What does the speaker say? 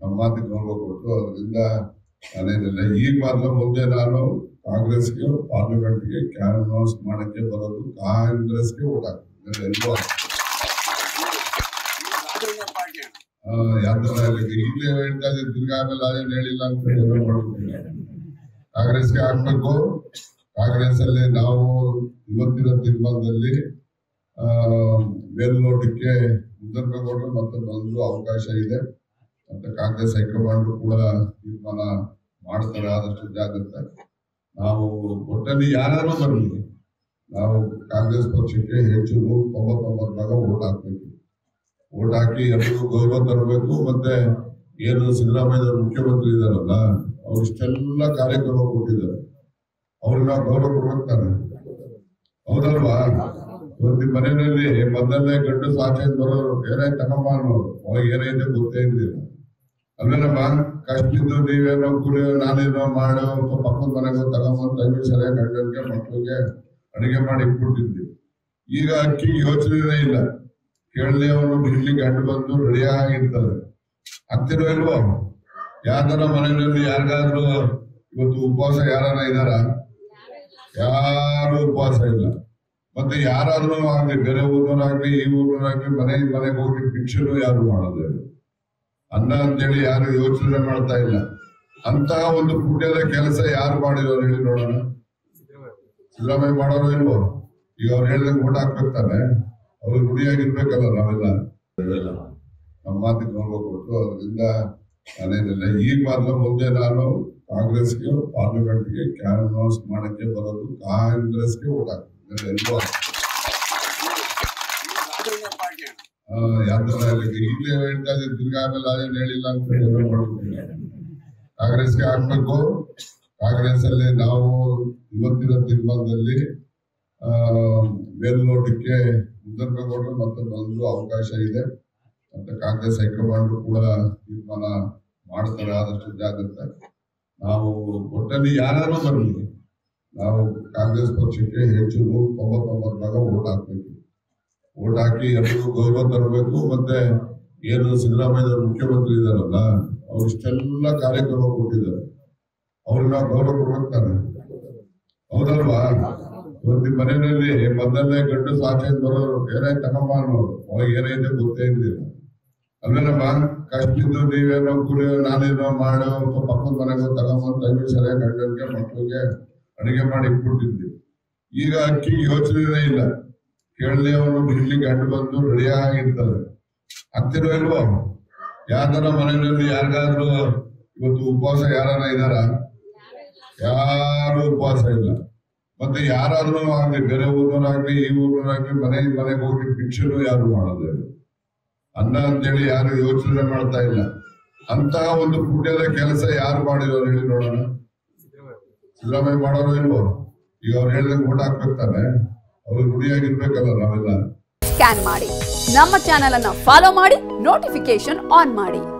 ನಮ್ಮ ಮಾತಿಗೆ ಗೌರವ ಅದರಿಂದ ನಾನೇನಿಲ್ಲ ಈಗ ಮಾತ್ರ ಮುಂದೆ ನಾನು ಕಾಂಗ್ರೆಸ್ಗೆ ಪಾರ್ಲಿಮೆಂಟ್ಗೆ ಕ್ಯಾನ್ವಾಸ್ ಮಾಡಕ್ಕೆ ಬರೋದು ಕಾಂಗ್ರೆಸ್ಗೆ ಓಟ್ ಇಲ್ಲಿ ಹೇಳ್ತಾ ತಿರ್ಗಾ ಆಮೇಲೆ ಅದೇನು ಹೇಳಿಲ್ಲ ಅಂತ ಹೇಳಿ. ಕಾಂಗ್ರೆಸ್ಗೆ ಹಾಕ್ಬೇಕು ಕಾಂಗ್ರೆಸ್ ಅಲ್ಲಿ ನಾವು ಇವತ್ತಿನ ತೀರ್ಮಾನದಲ್ಲಿ ಮೇಲ್ನೋಟಕ್ಕೆ ಮುದ್ದನ್ಮೇಗೌಡರು ಮತ್ತೆ ಬಂದು ಅವಕಾಶ ಇದೆ. ಮತ್ತೆ ಕಾಂಗ್ರೆಸ್ ಹೈಕಮಾಂಡ್ ಕೂಡ ತೀರ್ಮಾನ ಮಾಡ್ತಾರೆ ಆದಷ್ಟು ಜಾಗ್ರತೆ ನಾವು ಒಟ್ಟಲ್ಲಿ ಯಾರಾದ್ರೂ ಬರಲಿ, ನಾವು ಕಾಂಗ್ರೆಸ್ ಪಕ್ಷಕ್ಕೆ ಹೆಚ್ಚು ನೂರ ತೊಂಬತ್ತೊಂಬತ್ತು ಭಾಗ ಓಟ್ ಹಾಕ್ಬೇಕು. ಓಟ್ ಹಾಕಿ ಎಲ್ರಿಗೂ ಗೌರವ ತರಬೇಕು, ಮತ್ತೆ ಏನು ಸಿದ್ದರಾಮಯ್ಯ ಮುಖ್ಯಮಂತ್ರಿ ಇದಾರಲ್ಲ ಅವ್ರು ಇಷ್ಟೆಲ್ಲ ಕಾರ್ಯಕ್ರಮ ಕೊಟ್ಟಿದ್ದಾರೆ. ಅವ್ರಿಗೆ ನಾವು ಗೌರವ ಕೊಡ್ಬೇಕು ನಿಮ್ಮ ಮನೆಯಲ್ಲಿ ಮೊದಲನೇ ಗಂಡು ಸಾಕ್ಷಿ ಬರೋರು ಏನೇ ತಗೊಂಬ ಅನ್ನೋರು. ಅವಾಗ ಏನೈತೆ ಗೊತ್ತೇ ಇರಲಿಲ್ಲ. ಅಲ್ವೇನಮ್ಮ ಕಷ್ಟಿದ್ದು ನೀವೇನೋ ಕುಡಿಯೋ ನಾನೇನೋ ಮಾಡೋ ಪಕ್ಕದ ಮನೆಗೆ ತಗೊಂಬಂದು ತಂಗಿ ಸರಿಯಾಗಿ ಗಂಡನಿಗೆ ಮಕ್ಕಳಿಗೆ ಅಡುಗೆ ಮಾಡಿ ಇಟ್ಬಿಟ್ಟಿದ್ವಿ ಈಗ ಅಕ್ಕಿ ಯೋಚನೆನೇ ಇಲ್ಲ. ಕೇಳಲಿ ಅವನು ಬಿಡ್ಲಿ ಗಂಡು ಬಂದು ರೆಡಿ ಆಗಿರ್ತಾರೆ ಆಗ್ತಿರೋ ಇಲ್ವೋ? ಯಾವ್ದಾರ ಮನೆಯಲ್ಲಿ ಯಾರಿಗಾದ್ರೂ ಇವತ್ತು ಉಪವಾಸ ಯಾರಾನ ಇದಾರ ಯಾರು ಉಪವಾಸ ಇಲ್ಲ. ಮತ್ತೆ ಯಾರಾದ್ರೂ ಆಗ್ಲಿ ಬೇರೆ ಊರವರಾಗ್ಲಿ ಈ ಊರವರಾಗ್ಲಿ ಮನೆ ಮನೆಗೆ ಹೋಗಿ ಭಿಕ್ಷೆನೂ ಯಾರು ಮಾಡೋದು. ಅನ್ನ ಅಂತೇಳಿ ಯಾರು ಯೋಚನೆ ಮಾಡ್ತಾ ಇಲ್ಲ. ಅಂತಹ ಒಂದು ಪುಣ್ಯದ ಕೆಲಸ ಯಾರು ಮಾಡಿರೋರು ಹೇಳಿ ನೋಡೋಣ. ಸಿದ್ದರಾಮಯ್ಯ ಮಾಡೋರು ಇಲ್ವೋ? ಈಗ ಅವ್ರು ಹೇಳಿದಂಗೆ ಓಟ್ ಹಾಕ್ಬೇಕು ತಾನೆ. ಅವ್ರು ಗುಡಿಯಾಗಿರ್ಬೇಕಲ್ಲ ನಾವೆಲ್ಲ. ನಮ್ಮ ಮಾತಿಗೆ ನೋಡ್ಬೇಕು ಅದರಿಂದ ನಾನೇನಿಲ್ಲ. ಈಗ ಮಾತ್ರ ಮುಂದೆ ನಾನು ಕಾಂಗ್ರೆಸ್ಗೆ ಪಾರ್ಲಿಮೆಂಟ್ಗೆ ಕ್ಯಾನ್ವಾಸ್ ಮಾಡಕ್ಕೆ ಬರೋದು ಕಾಂಗ್ರೆಸ್ಗೆ ಓಟ್ ಯಾವ್ದರ ಇಲ್ಲಿ ಹೇಳ್ತಾ ತಿರ್ಗಾ ಆಮೇಲೆ ಹೇಳಿಲ್ಲ ಅಂತ ಕಾಂಗ್ರೆಸ್ ಕಾಂಗ್ರೆಸ್ಗೆ ಹಾಕ್ಬೇಕು. ಕಾಂಗ್ರೆಸ್ ಅಲ್ಲಿ ನಾವು ಇವತ್ತಿನ ತೀರ್ಮಾನದಲ್ಲಿ ಮೇಲ್ನೋಟಕ್ಕೆ ಮುದ್ದನ್ಮೇಗೌಡರು ಮತ್ತು ಬಂದು ಅವಕಾಶ ಇದೆ ಮತ್ತೆ ಕಾಂಗ್ರೆಸ್ ಹೈಕಮಾಂಡ್ ಕೂಡ ತೀರ್ಮಾನ ಮಾಡ್ತಾರೆ. ಆದಷ್ಟು ಜಾಗ್ರತೆ. ನಾವು ಒಟ್ಟಲ್ಲಿ ಯಾರಾದ್ರೂ ಬರಲಿ, ನಾವು ಕಾಂಗ್ರೆಸ್ ಪಕ್ಷಕ್ಕೆ ಹೆಚ್ಚು ನೂರ ತೊಂಬತ್ತೊಂಬತ್ತು ಭಾಗ ಓಟ್ ಹಾಕ್ಬೇಕು. ಓಟ್ ಹಾಕಿ ಎಲ್ರಿಗೂ ಗೌರವ ತರಬೇಕು, ಮತ್ತೆ ಏನು ಸಿದ್ದರಾಮಯ್ಯ ಮುಖ್ಯಮಂತ್ರಿ ಇದಾರಲ್ಲ ಅವ್ರು ಇಷ್ಟೆಲ್ಲ ಕಾರ್ಯಕ್ರಮ ಕೊಟ್ಟಿದ್ದಾರೆ. ಅವ್ರಿಗೆ ನಾವು ಗೌರವ ಕೊಡ್ಬೇಕು ತಾನೆ? ಹೌದಲ್ವಾ? ನಿಮ್ಮ ಮನೆಯಲ್ಲಿ ಮೊದಲನೇ ಗಂಡು ಸಾಕ್ಷಿ ಬರೋರು ಏನೇ ತಗೊಂಬ ಅವಾಗ ಏನೈತೆ ಗೊತ್ತೇ ಇರಲಿಲ್ಲ. ಅಲ್ವೇನಮ್ಮ? ಕಷ್ಟಿದ್ದು ನೀವೇನೋ ಕುರಿ ನಾನೇನೋ ಮಾಡೋ. ಪಕ್ಕದ ಮನೆಗೆ ತಗೊಂಬಂದು ತಂಗಿ ಸರಿಯಾಗಿ ಗಂಡನಿಗೆ, ಮಕ್ಕಳಿಗೆ ಅಡುಗೆ ಮಾಡಿ ಇಟ್ಬಿಟ್ಟಿದ್ವಿ ಈಗ ಅಕ್ಕಿ ಯೋಚನೆನೇ ಇಲ್ಲ. ಕೇಳಲಿ ಅವನು ಇಲ್ಲಿ ಗಂಡು ಬಂದು ರೆಡಿಯಾಗಿರ್ತಾರೆ ಹತ್ತಿರೋ ಆಗ್ತಿರೋ ಇಲ್ವೋ? ಯಾವ್ದಾರ ಮನೆಯಲ್ಲಿ ಯಾರಿಗಾದ್ರೂ ಇವತ್ತು ಉಪವಾಸ ಯಾರನ್ನ ಇದಾರ ಯಾರು ಉಪವಾಸ ಇಲ್ಲ. ಮತ್ತೆ ಯಾರಾದ್ರೂ ಆಗ್ಲಿ, ಬೇರೆ ಊರವರಾಗ್ಲಿ ಈ ಊರವರಾಗ್ಲಿ ಮನೆ, ಮನೆಗೆ ಹೋಗಿ ಭಿಕ್ಷೆನೂ ಯಾರು ಮಾಡೋದು. ಅನ್ನ ಅಂತೇಳಿ ಯಾರು ಯೋಚನೆ ಮಾಡ್ತಾ ಇಲ್ಲ. ಅಂತ ಒಂದು ಪುಣ್ಯದ ಕೆಲಸ ಯಾರು ಮಾಡಿರೋ ಹೇಳಿ ನೋಡೋಣ. ಸಿದ್ದರಾಮಯ್ಯ ಮಾಡೋರು ಇಲ್ವೋ? ಈಗ ಅವ್ರು ಹೇಳಿದಂಗೆ ಓಟ್ ಹಾಕ್ಬೇಕಾನೆ ಅವ್ರು ಗುಡಿಯಾಗಿರ್ಬೇಕಲ್ಲ ನಾವೆಲ್ಲ. ಸ್ಕ್ಯಾನ್ ಮಾಡಿ. ನಮ್ಮ ಚಾನೆಲ್ ಅನ್ನ ಫಾಲೋ ಮಾಡಿ ನೋಟಿಫಿಕೇಶನ್ ಆನ್ ಮಾಡಿ.